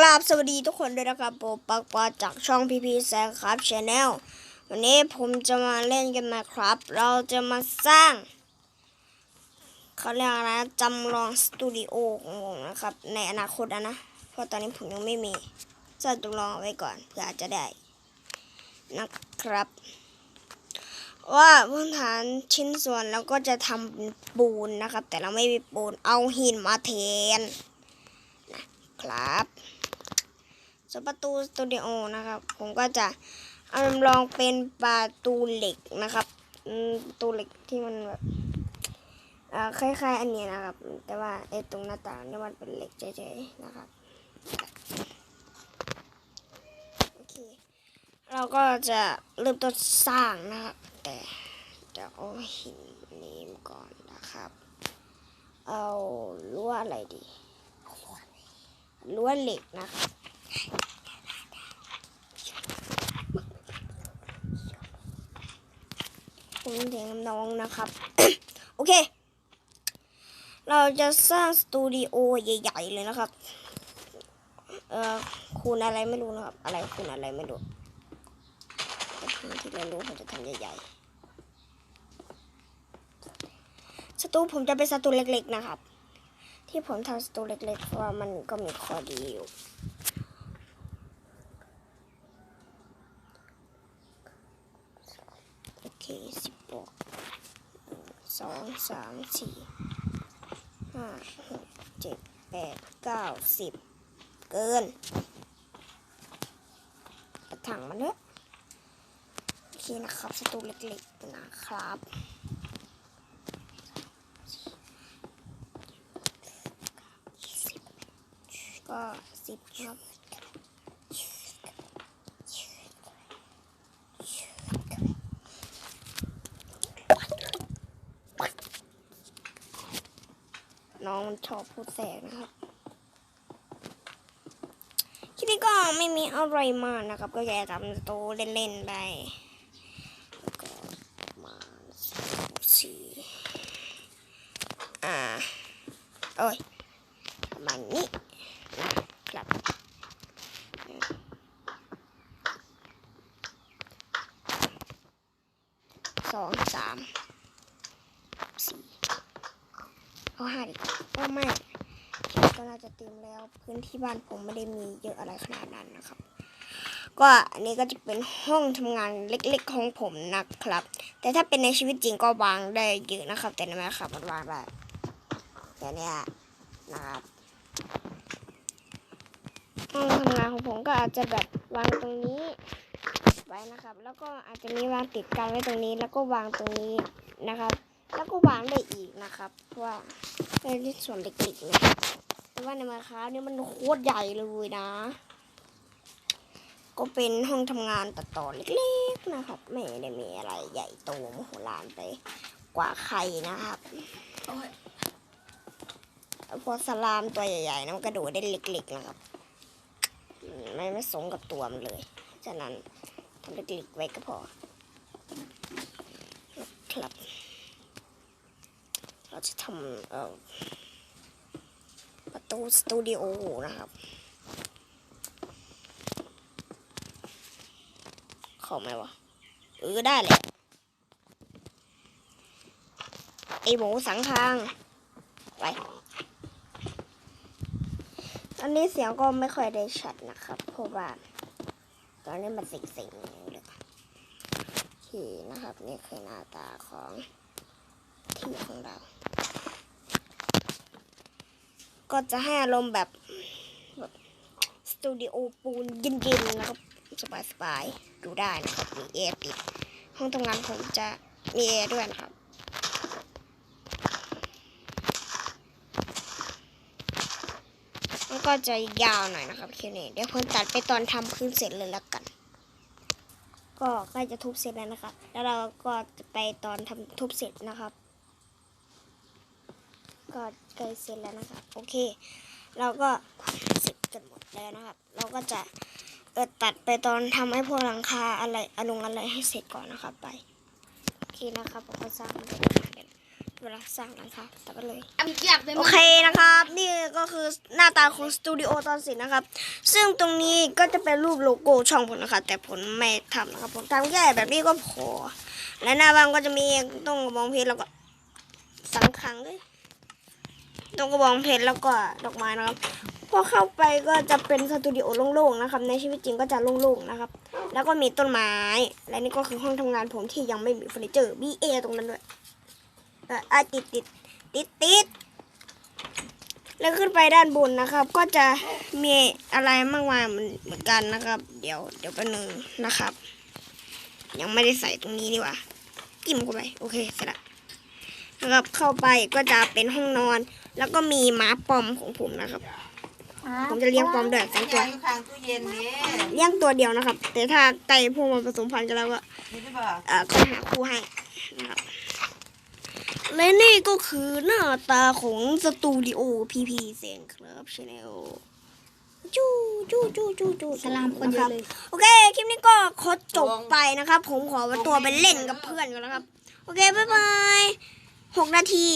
กราบสวัสดีทุกคนด้วยนะครับผมปักปาจากช่องพีพีแซงครับชาแนลวันนี้ผมจะมาเล่นกันนะครับ เราจะมาสร้างเขาเรียกอะไรจำลองสตูดิโอของผมนะครับ ในอนาคตอะนะ เพราะตอนนี้ผมยังไม่มีสร้างจำลองไว้ก่อนเพื่ออาจจะได้นะครับ ว่าพื้นฐานชิ้นส่วนเราก็จะทำปูนนะครับ แต่เราไม่มีปูนเอาหินมาแทนนะครับ ส่วนประตูสตูดิโอนะครับ ผมก็จะเอาจำลองเป็นประตูเหล็กนะครับประตูเหล็กที่มันแบบคล้ายๆ อันนี้นะครับ แต่ว่าไอ้ตรงหน้าต่างนี่มันเป็นเหล็กเฉยๆนะครับโอเคเราก็จะเริ่มต้นสร้างนะครับ แต่จะเอาหินนี้มก่อนนะครับ เอารั้วอะไรดีรั้วเหล็กนะครับ ผมเสียงน้องนะครับ โอเค เราจะสร้างสตูดิโอใหญ่ๆเลยนะครับ เอ่อคูณอะไรไม่รู้นะครับ อะไรคูณอะไรไม่รู้แต่ที่เรารู้ผมจะทำใหญ่ๆสตูผมจะเป็นสตูเล็กๆนะครับ ที่ผมทำสตูเล็กๆเพราะว่ามันก็มีข้อดีอยู่โอเคสิบ ปกสองสามสี่ห้าหกเจ็ดแปดเก้าสิบเกินกระถังมันเนอะโอเคนะครับสตูเล็กๆนะครับก็สิบครับ น้องมันชอบพูดแสกนะครับคลิปนี้ก็ไม่มีอะไรมากนะครับ ก็แค่ทำโตเล่นๆไปแล้วก็มาสี่อ่าโอ้ยประมาณนี้นะครับสองสามสี่ เอาห้าดก็ไม่ก็น่าจะเต็มแล้วพื้นที่บ้านผมไม่ได้มีเยอะอะไรขนาดนั้นนะครับ ก็อันนี้ก็จะเป็นห้องทำงานเล็กๆของผมนะครับ แต่ถ้าเป็นในชีวิตจริงก็วางได้เยอะนะครับ แต่ในแม่ครับมันวางแบบแต่เนี้ยนะครับห้องทำงานของผมก็อาจจะแบบวางตรงนี้ไว้นะครับ แล้วก็อาจจะมีวางติดกันไว้ตรงนี้ แล้วก็วางตรงนี้นะครับ แล้วก็วางได้อีกนะครับเพราะว่าเป็นที่ส่วนเล็กๆนะแต่ว่าในมาค้าเนี่ยมันโคตรใหญ่เลยนะ ก็เป็นห้องทำงานตัดต่อเล็กๆนะครับไม่ได้มีอะไรใหญ่โตมโหฬารไปกว่าใครนะครับพอสลามตัวใหญ่ๆนะมันกระโดดได้เล็กๆนะครับ ไม่ไม่สมกับตัวมันเลย ฉะนั้นทำเล็กๆไว้ก็พอนะครับ เราจะทำประตูสตูดิโอนะครับข้าไหมวะ เออได้เลยไอหมูสังทางไปอันนี้เสียงก็ไม่ค่อยได้ชัดนะครับเพราะว่า ตอนนี้มันสิงสิงๆเลยที่นะครับ นี่คือหน้าตาของที่ของเรา ก็จะให้อารมณ์แบบแบบสตูดิโอปูนเย็นๆนะครับสบายๆดูได้นะครับมีแอร์ติด ห้องทำงานผมจะมีแอร์ด้วยนะครับมันก็จะยาวหน่อยนะครับคลิปนี้เดี๋ยวผมตัดไปตอนทำพื้นเสร็จเลยละกัน ก็ใกล้จะทุบเสร็จแล้วนะครับ แล้วเราก็จะไปตอนทำทุบเสร็จนะครับ ก็ใกล้เสร็จแล้วนะครับ โอเค เราก็เสร็จกันหมดแล้วนะครับ เราก็จะเออตัดไปตอนทำให้พวกหลังคาอะไรอนุงอะไรให้เสร็จก่อนนะครับ ไปโอเคนะครับผมก็สร้างมันเป็นเวลาสร้างนะคะตัดไปเลยอันอยากเป็นโอเคนะครับ นี่ก็คือหน้าตาของสตูดิโอตอนสินนะครับ ซึ่งตรงนี้ก็จะเป็นรูปโลโก้ช่องผมนะคะแต่ผมไม่ทำนะครับผมทำแค่แบบนี้ก็พอและหน้าบ้านก็จะมีตรงกระบองเพชรแล้วก็สังขังเลย ตรงกระบองเพชรแล้วก็ดอกไม้นะครับพอเข้าไปก็จะเป็นสตูดิโอโล่งๆนะครับ ในชีวิตจริงก็จะโล่งๆนะครับ แล้วก็มีต้นไม้ และนี่ก็คือห้องทำงานผมที่ยังไม่มีเฟอร์นิเจอร์มีเอตรงนั้นด้วยอออะติดติดติดติดแล้วขึ้นไปด้านบนนะครับ ก็จะมีอะไรมากมายเหมือนกันนะครับ เดี๋ยวเดี๋ยวแป๊บนึงนะครับ ยังไม่ได้ใส่ตรงนี้นี่หว่าจิ้มเข้าไปโอเคเสร็จละนะครับเข้าไปก็จะเป็นห้องนอน แล้วก็มีหมาปอมของผมนะครับ ผมจะเลี้ยงปอมด้วยสองตัว อยู่ข้างตู้เย็นนี่เลี้ยงตัวเดียวนะครับ แต่ถ้าไก่พวกมันผสมพันธุ์กันแล้วก็นี่ได้ป่ะเอ่อก็หาคู่ให้นะครับและนี่ก็คือหน้าตาของสตูดิโอพีพีเซนครับชาแนลจู้จู้จู้จู้จู้สลามคนเยอะเลยโอเคคลิปนี้ก็ขอจบไปนะครับ ผมขอตัวไปเล่นกับเพื่อนกันแล้วครับ โอเค บ๊ายบายหกนาที